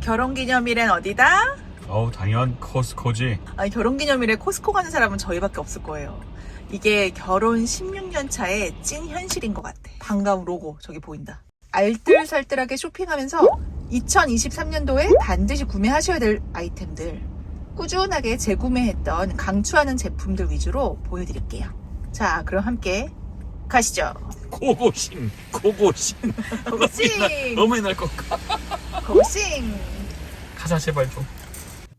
결혼기념일엔 어디다? 어우 당연 코스코지 아니 결혼기념일에 코스코 가는 사람은 저희밖에 없을 거예요. 이게 결혼 16년 차의 찐 현실인 것 같아. 반가운 로고 저기 보인다. 알뜰살뜰하게 쇼핑하면서 2023년도에 반드시 구매하셔야 될 아이템들 꾸준하게 재구매했던 강추하는 제품들 위주로 보여드릴게요. 자, 그럼 함께 가시죠. 고고싱 고고싱 고고싱! 너무 옛날 거고 고싱! 가자 제발 좀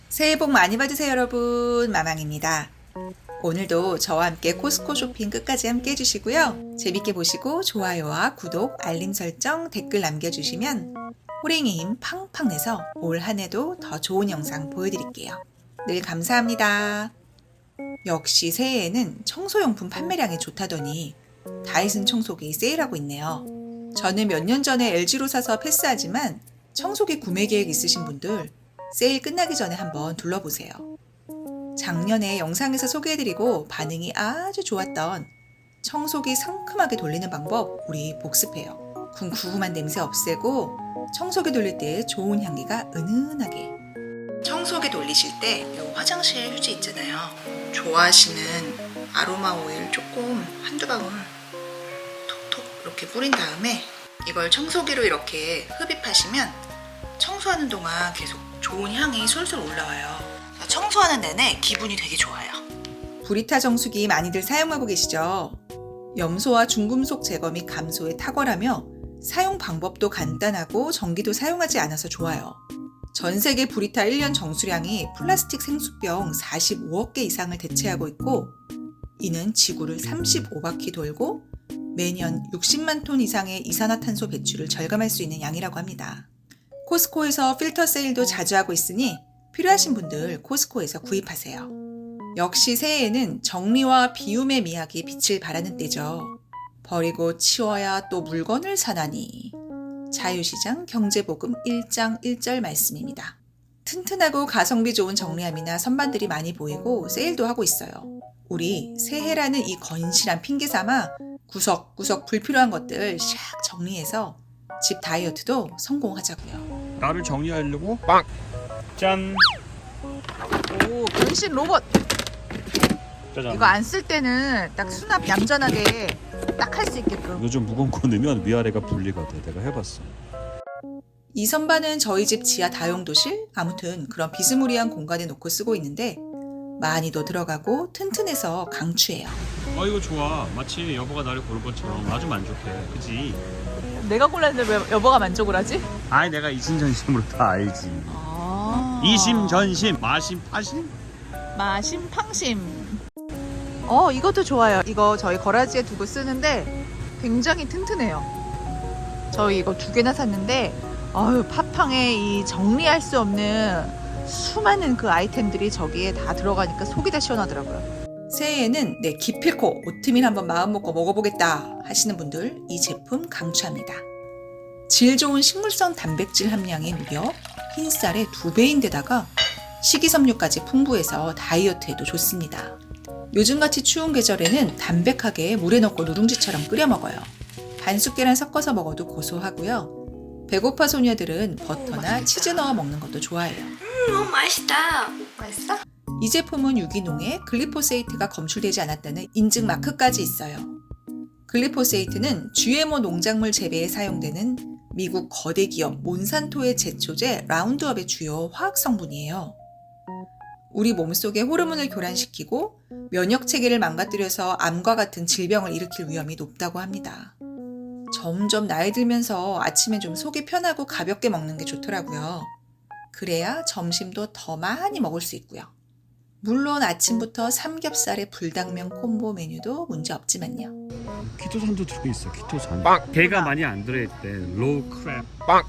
새해 복 많이 받으세요, 여러분. 마망입니다. 오늘도 저와 함께 코스코 쇼핑 끝까지 함께 해주시고요. 재밌게 보시고 좋아요와 구독, 알림 설정, 댓글 남겨주시면 호랭이 힘 팡팡 내서 올 한 해도 더 좋은 영상 보여드릴게요. 늘 감사합니다. 역시 새해에는 청소용품 판매량이 좋다더니 다이슨 청소기 세일하고 있네요. 저는 몇 년 전에 LG로 사서 패스하지만 청소기 구매 계획 있으신 분들 세일 끝나기 전에 한번 둘러보세요. 작년에 영상에서 소개해드리고 반응이 아주 좋았던 청소기 상큼하게 돌리는 방법 우리 복습해요. 궁금한 냄새 없애고 청소기 돌릴 때 좋은 향기가 은은하게. 청소기 돌리실 때 이 화장실 휴지 있잖아요. 좋아하시는 아로마 오일 조금 한두 방울 톡톡 이렇게 뿌린 다음에 이걸 청소기로 이렇게 흡입하시면 청소하는 동안 계속 좋은 향이 솔솔 올라와요. 청소하는 내내 기분이 되게 좋아요. 브리타 정수기 많이들 사용하고 계시죠? 염소와 중금속 제거 및 감소에 탁월하며 사용 방법도 간단하고 전기도 사용하지 않아서 좋아요. 전 세계 브리타 1년 정수량이 플라스틱 생수병 45억 개 이상을 대체하고 있고 이는 지구를 35바퀴 돌고 매년 60만 톤 이상의 이산화탄소 배출을 절감할 수 있는 양이라고 합니다. 코스코에서 필터 세일도 자주 하고 있으니 필요하신 분들 코스코에서 구입하세요. 역시 새해에는 정리와 비움의 미학이 빛을 발하는 때죠. 버리고 치워야 또 물건을 사나니. 자유시장 경제복음 1장 1절 말씀입니다. 튼튼하고 가성비 좋은 정리함이나 선반들이 많이 보이고 세일도 하고 있어요. 우리 새해라는 이 건실한 핑계 삼아 구석구석 불필요한 것들 샥 정리해서 집 다이어트도 성공하자고요. 나를 정리하려고 빵! 짠! 오, 변신 로봇. 짜잔 이거 안 쓸 때는 딱 수납 얌전하게 딱 할 수 있게끔. 이거 좀 무거운 거 넣으면 위아래가 분리가 돼 내가 해봤어 이 선반은 저희 집 지하 다용도실? 아무튼 그런 비스무리한 공간에 놓고 쓰고 있는데 많이도 들어가고 튼튼해서 강추해요. 어 이거 좋아 마치 여보가 나를 고른 것처럼 아주 만족해 그지? 내가 골랐는데 왜 여보가 만족을 하지? 아이 내가 이심전심으로 다 알지 아. 이심전심 마심 파심 마심 팡심. 어, 이것도 좋아요. 이거 저희 거라지에 두고 쓰는데 굉장히 튼튼해요. 저희 이거 두 개나 샀는데 어휴, 팥팡에 이 정리할 수 없는 수많은 그 아이템들이 저기에 다 들어가니까 속이 다 시원하더라고요. 새해에는 내 기필코 오트밀 한번 마음 먹고 먹어보겠다 하시는 분들 이 제품 강추합니다. 질 좋은 식물성 단백질 함량이 무려 흰쌀의 두 배인데다가 식이섬유까지 풍부해서 다이어트에도 좋습니다. 요즘같이 추운 계절에는 담백하게 물에 넣고 누룽지처럼 끓여 먹어요. 반숙 계란 섞어서 먹어도 고소하고요. 배고파 소녀들은 버터나 치즈 넣어 먹는 것도 좋아해요. 너무 맛있다. 맛있어? 이 제품은 유기농에 글리포세이트가 검출되지 않았다는 인증 마크까지 있어요. 글리포세이트는 GMO 농작물 재배에 사용되는 미국 거대 기업 몬산토의 제초제 라운드업의 주요 화학 성분이에요. 우리 몸속에 호르몬을 교란시키고 면역 체계를 망가뜨려서 암과 같은 질병을 일으킬 위험이 높다고 합니다. 점점 나이 들면서 아침에 좀 속이 편하고 가볍게 먹는 게 좋더라고요. 그래야 점심도 더 많이 먹을 수 있고요. 물론 아침부터 삼겹살에 불당면 콤보 메뉴도 문제 없지만요. 키토산도 들어있어 키토산 빵! 개가 많이 안 들어있대 로우 크랩 빵!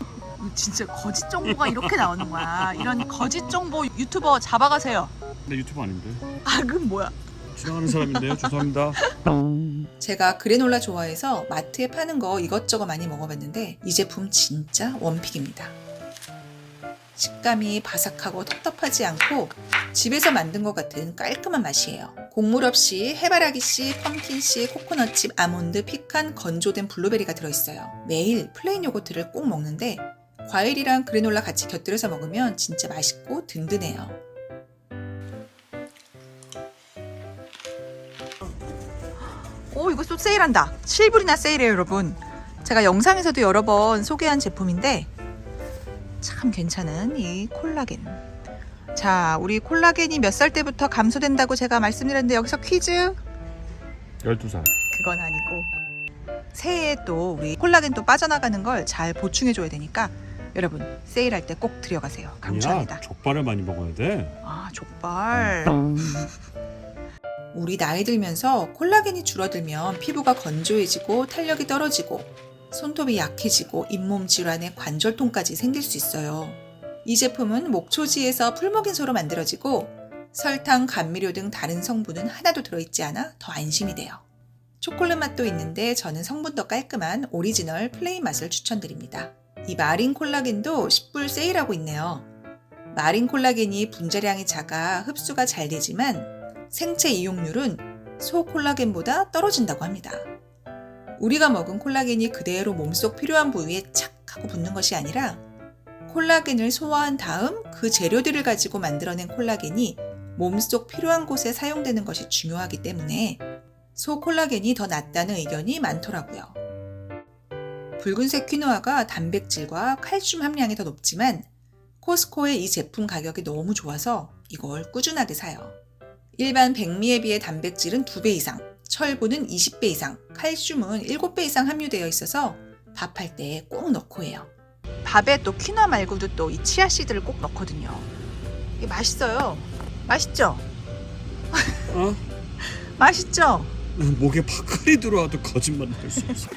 진짜 거짓 정보가 이렇게 나오는 거야. 이런 거짓 정보 유튜버 잡아가세요. 나 유튜브 아닌데 아, 그건 뭐야? 지나가는 사람인데요 죄송합니다 제가 그래놀라 좋아해서 마트에 파는 거 이것저것 많이 먹어봤는데 이 제품 진짜 원픽입니다. 식감이 바삭하고 텁텁하지 않고 집에서 만든 것 같은 깔끔한 맛이에요. 곡물 없이 해바라기씨, 펌킨씨, 코코넛칩, 아몬드, 피칸, 건조된 블루베리가 들어있어요. 매일 플레인 요거트를 꼭 먹는데 과일이랑 그래놀라 같이 곁들여서 먹으면 진짜 맛있고 든든해요. 오 이거 또 세일한다. 7불이나 세일해요 여러분. 제가 영상에서도 여러 번 소개한 제품인데 참 괜찮은 이 콜라겐. 자 우리 콜라겐이 몇 살 때부터 감소된다고 제가 말씀드렸는데 여기서 퀴즈 12살. 그건 아니고 새해에 또 우리 콜라겐 또 빠져나가는 걸 잘 보충해 줘야 되니까 여러분 세일할 때 꼭 들여가세요. 강추합니다. 아니야, 족발을 많이 먹어야 돼. 아 족발. 우리 나이 들면서 콜라겐이 줄어들면 피부가 건조해지고 탄력이 떨어지고 손톱이 약해지고 잇몸 질환에 관절통까지 생길 수 있어요. 이 제품은 목초지에서 풀먹인소로 만들어지고 설탕, 감미료 등 다른 성분은 하나도 들어있지 않아 더 안심이 돼요. 초콜릿 맛도 있는데 저는 성분도 깔끔한 오리지널 플레인 맛을 추천드립니다. 이 마린 콜라겐도 10불 세일하고 있네요. 마린 콜라겐이 분자량이 작아 흡수가 잘 되지만 생체 이용률은 소 콜라겐보다 떨어진다고 합니다. 우리가 먹은 콜라겐이 그대로 몸속 필요한 부위에 착 하고 붙는 것이 아니라 콜라겐을 소화한 다음 그 재료들을 가지고 만들어낸 콜라겐이 몸속 필요한 곳에 사용되는 것이 중요하기 때문에 소 콜라겐이 더 낫다는 의견이 많더라고요. 붉은색 퀴노아가 단백질과 칼슘 함량이 더 높지만 코스코의 이 제품 가격이 너무 좋아서 이걸 꾸준하게 사요. 일반 백미에 비해 단백질은 2배 이상, 철분은 20배 이상, 칼슘은 7배 이상 함유되어 있어서 밥할 때 꼭 넣고 해요. 밥에 또 퀴노아 말고도 또 이 치아 씨드를 꼭 넣거든요. 이게 맛있어요. 맛있죠? 어? 맛있죠? 목에 파칼이 들어와도 거짓말 할수 없어.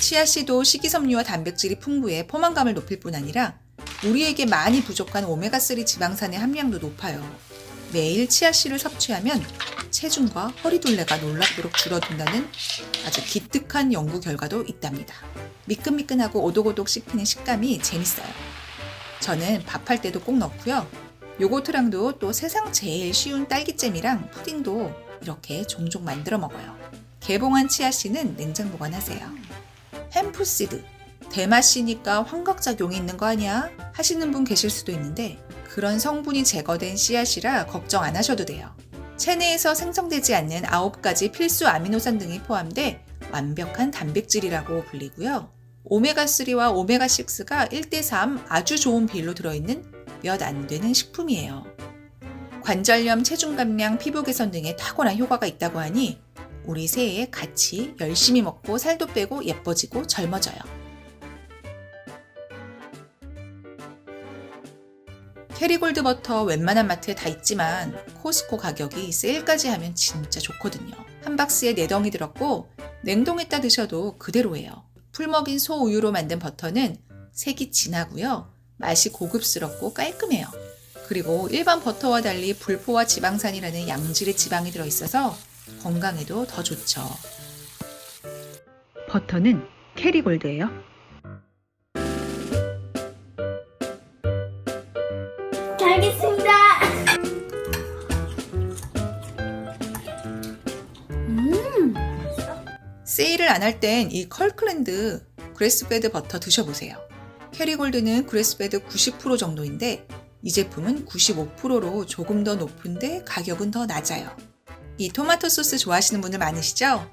치아 씨도 식이섬유와 단백질이 풍부해 포만감을 높일 뿐 아니라 우리에게 많이 부족한 오메가3 지방산의 함량도 높아요. 매일 치아 씨를 섭취하면 체중과 허리둘레가 놀랍도록 줄어든다는 아주 기특한 연구 결과도 있답니다. 미끈미끈하고 오독오독 씹히는 식감이 재밌어요. 저는 밥할 때도 꼭 넣고요. 요거트랑도 또 세상 제일 쉬운 딸기잼이랑 푸딩도 이렇게 종종 만들어 먹어요. 개봉한 치아씨는 냉장 보관하세요. 햄프시드. 대맛이니까 환각작용이 있는 거 아니야? 하시는 분 계실 수도 있는데 그런 성분이 제거된 씨앗이라 걱정 안 하셔도 돼요. 체내에서 생성되지 않는 9가지 필수 아미노산 등이 포함돼 완벽한 단백질이라고 불리고요. 오메가3와 오메가6가 1대3 아주 좋은 비율로 들어있는 몇 안 되는 식품이에요. 관절염, 체중 감량, 피부 개선 등에 탁월한 효과가 있다고 하니 우리 새해에 같이 열심히 먹고 살도 빼고 예뻐지고 젊어져요. 캐리골드 버터 웬만한 마트에 다 있지만 코스코 가격이 세일까지 하면 진짜 좋거든요. 한 박스에 4덩이 들었고 냉동했다 드셔도 그대로예요. 풀먹인 소 우유로 만든 버터는 색이 진하고요. 맛이 고급스럽고 깔끔해요. 그리고 일반 버터와 달리 불포와 지방산이라는 양질의 지방이 들어있어서 건강에도 더 좋죠. 버터는 캐리골드예요. 알겠습니다. 음, 세일을 안 할 땐 이 컬클랜드 그레스베드 버터 드셔보세요. 캐리골드는 그레스베드 90% 정도인데 이 제품은 95%로 조금 더 높은데 가격은 더 낮아요. 이 토마토 소스 좋아하시는 분들 많으시죠?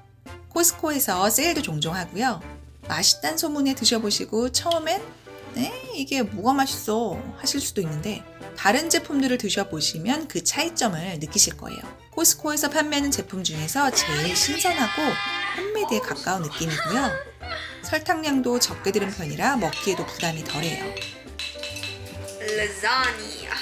코스코에서 세일도 종종 하고요. 맛있단 소문에 드셔보시고 처음엔 네 이게 뭐가 맛있어 하실 수도 있는데 다른 제품들을 드셔보시면 그 차이점을 느끼실 거예요. 코스코에서 판매하는 제품 중에서 제일 신선하고 홈메이드에 가까운 느낌이고요. 설탕량도 적게 들은 편이라 먹기에도 부담이 덜해요. 라자니아.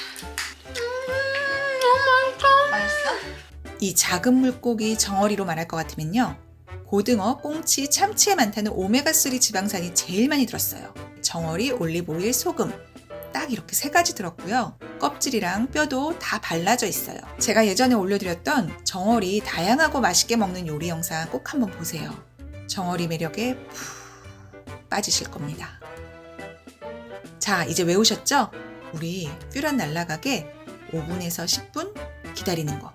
음, 맛있어? 이 작은 물고기 정어리로 말할 것 같으면요. 고등어, 꽁치, 참치에 많다는 오메가3 지방산이 제일 많이 들었어요. 정어리, 올리브오일, 소금. 딱 이렇게 세 가지 들었고요. 껍질이랑 뼈도 다 발라져 있어요. 제가 예전에 올려드렸던 정어리 다양하고 맛있게 먹는 요리 영상 꼭 한번 보세요. 정어리 매력에 푹 빠지실 겁니다. 자, 이제 외우셨죠? 우리 뾰란 날라가게 5분에서 10분 기다리는 거.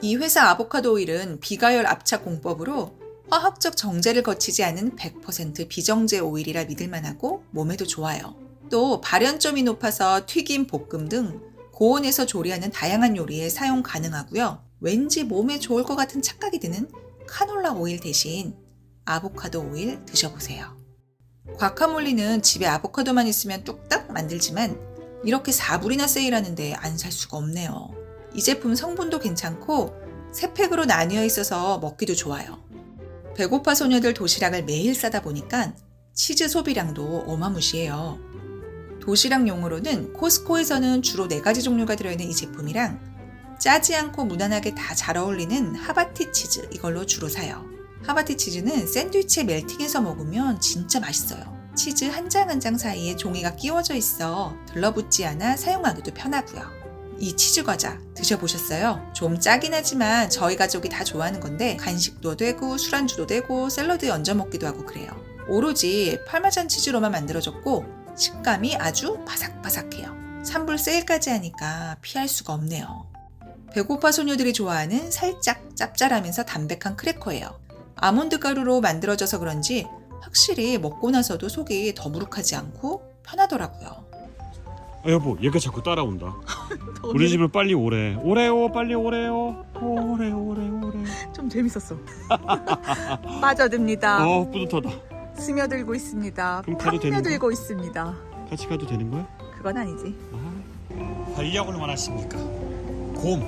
이 회사 아보카도 오일은 비가열 압착 공법으로 화학적 정제를 거치지 않은 100% 비정제 오일이라 믿을 만하고 몸에도 좋아요. 또 발연점이 높아서 튀김, 볶음 등 고온에서 조리하는 다양한 요리에 사용 가능하고요. 왠지 몸에 좋을 것 같은 착각이 드는 카놀라 오일 대신 아보카도 오일 드셔보세요. 과카몰리는 집에 아보카도만 있으면 뚝딱 만들지만 이렇게 4불이나 세일하는데 안 살 수가 없네요. 이 제품 성분도 괜찮고 세 팩으로 나뉘어 있어서 먹기도 좋아요. 배고파 소녀들 도시락을 매일 싸다 보니까 치즈 소비량도 어마무시해요. 도시락용으로는 코스코에서는 주로 4가지 종류가 들어있는 이 제품이랑 짜지 않고 무난하게 다 잘 어울리는 하바티 치즈 이걸로 주로 사요. 하바티 치즈는 샌드위치에 멜팅해서 먹으면 진짜 맛있어요. 치즈 한장 한 장 사이에 종이가 끼워져 있어 들러붙지 않아 사용하기도 편하고요. 이 치즈 과자 드셔보셨어요? 좀 짜긴 하지만 저희 가족이 다 좋아하는 건데 간식도 되고 술안주도 되고 샐러드에 얹어 먹기도 하고 그래요. 오로지 파마산 치즈로만 만들어졌고 식감이 아주 바삭바삭해요. 3불 세일까지 하니까 피할 수가 없네요. 배고파 소녀들이 좋아하는 살짝 짭짤하면서 담백한 크래커예요. 아몬드 가루로 만들어져서 그런지 확실히 먹고 나서도 속이 더부룩하지 않고 편하더라고요. 아, 여보 얘가 자꾸 따라온다 우리 집을 빨리 오래 오래요 빨리 오래요 오래 오래 오래 좀 재밌었어. 빠져듭니다. 어 뿌듯하다 스며들고 있습니다. 그럼 가도 되는 거야? 파며들고 있습니다. 같이 가도 되는 거야? 그건 아니지. 아, 활력을 원하십니까? 곰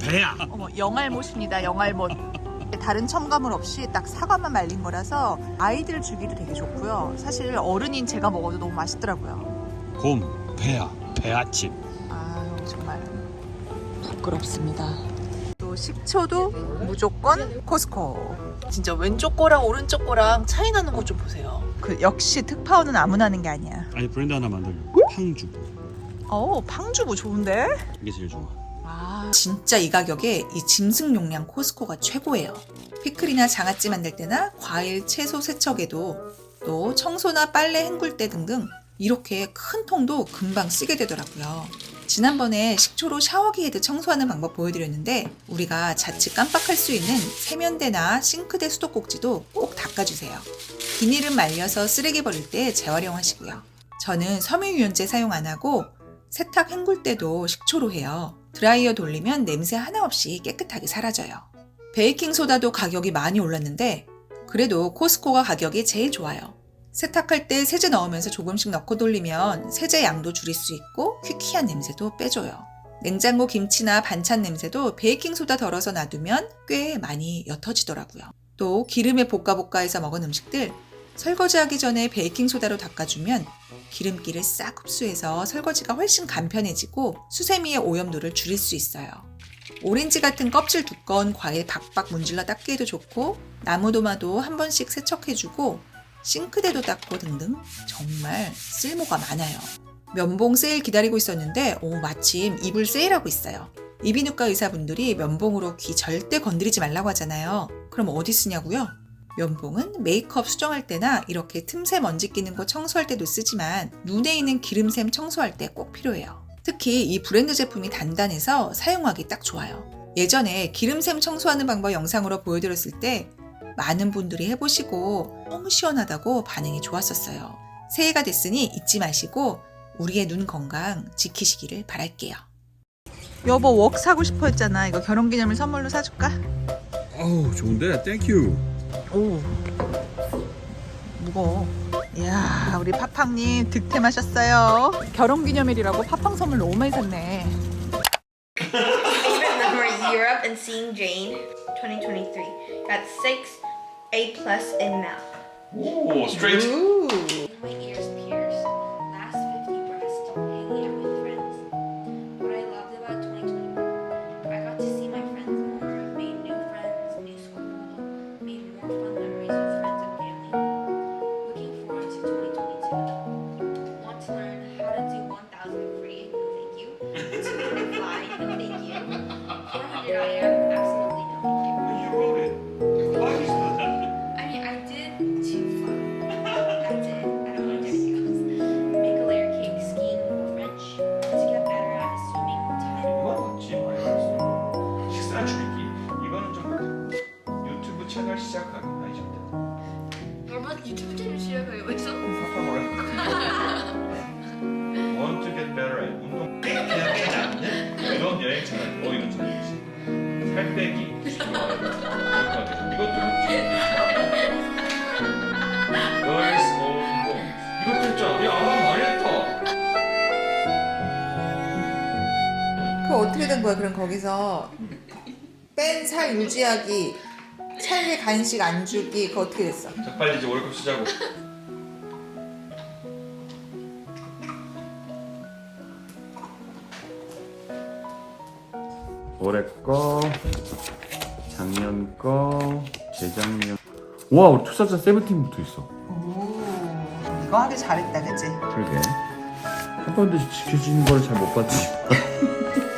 배야 어머 영알못입니다. 영알못. 다른 첨가물 없이 딱 사과만 말린 거라서 아이들 주기도 되게 좋고요. 사실 어른인 제가 먹어도 너무 맛있더라고요. 곰 배야 배아집 아 정말 부끄럽습니다. 또 식초도 무조건 코스코. 진짜 왼쪽 거랑 오른쪽 거랑 차이 나는 거좀 보세요. 그 역시 특파원은 아무나 하는 게 아니야. 아니 브랜드 하나 만들려 팡주 어 팡주부 좋은데? 이게 제일 좋아 아, 진짜 이 가격에 이 짐승 용량 코스코가 최고예요. 피클이나 장아찌 만들 때나 과일, 채소 세척에도 또 청소나 빨래 헹굴 때 등등 이렇게 큰 통도 금방 쓰게 되더라고요. 지난번에 식초로 샤워기 헤드 청소하는 방법 보여드렸는데 우리가 자칫 깜빡할 수 있는 세면대나 싱크대 수도꼭지도 꼭 닦아주세요. 비닐은 말려서 쓰레기 버릴 때 재활용하시고요. 저는 섬유유연제 사용 안 하고 세탁 헹굴 때도 식초로 해요. 드라이어 돌리면 냄새 하나 없이 깨끗하게 사라져요. 베이킹소다도 가격이 많이 올랐는데 그래도 코스코가 가격이 제일 좋아요. 세탁할 때 세제 넣으면서 조금씩 넣고 돌리면 세제 양도 줄일 수 있고 퀴퀴한 냄새도 빼줘요. 냉장고 김치나 반찬 냄새도 베이킹소다 덜어서 놔두면 꽤 많이 옅어지더라고요. 또 기름에 볶아볶아 해서 먹은 음식들 설거지하기 전에 베이킹소다로 닦아주면 기름기를 싹 흡수해서 설거지가 훨씬 간편해지고 수세미의 오염도를 줄일 수 있어요. 오렌지 같은 껍질 두꺼운 과일 박박 문질러 닦기에도 좋고 나무도마도 한 번씩 세척해주고 싱크대도 닦고 등등 정말 쓸모가 많아요. 면봉 세일 기다리고 있었는데 오, 마침 이불 세일하고 있어요. 이비인후과 의사분들이 면봉으로 귀 절대 건드리지 말라고 하잖아요. 그럼 어디 쓰냐고요? 면봉은 메이크업 수정할 때나 이렇게 틈새 먼지 끼는 거 청소할 때도 쓰지만 눈에 있는 기름샘 청소할 때 꼭 필요해요. 특히 이 브랜드 제품이 단단해서 사용하기 딱 좋아요. 예전에 기름샘 청소하는 방법 영상으로 보여드렸을 때 많은 분들이 해보시고 너무 시원하다고 반응이 좋았었어요. 새해가 됐으니 잊지 마시고 우리의 눈 건강 지키시기를 바랄게요. 여보 웍 사고 싶어 했잖아. 이거 결혼기념일 선물로 사줄까? 어우 좋은데 땡큐 오 무거워 이야 우리 파팡님 득템하셨어요 결혼기념일이라고 파팡 선물 너무 많이 샀네 Europe and seeing Jane 2023. Got six A plus in math. 오 스트 이. 왜 써? 됐다. better at 운동 그냥 않는 이런 여행 채널 어 이런 채널이지 살 빼기 이것도 Girls on Bones 이것도 했잖아 야 아마 많이 했다 그 어떻게 된 거야? 그럼 거기서 뺀 살 유지하기, 찰리 간식 안 주기, 그거 어떻게 됐어? 자 빨리 이제 월급 쓰자고 올해 거, 작년 거, 재작년. 와, 투사자 세븐틴부터 있어. 오, 이거 하기 잘했다, 그치? 그러게. 한 번도 지켜주는 걸 잘 못 봤지.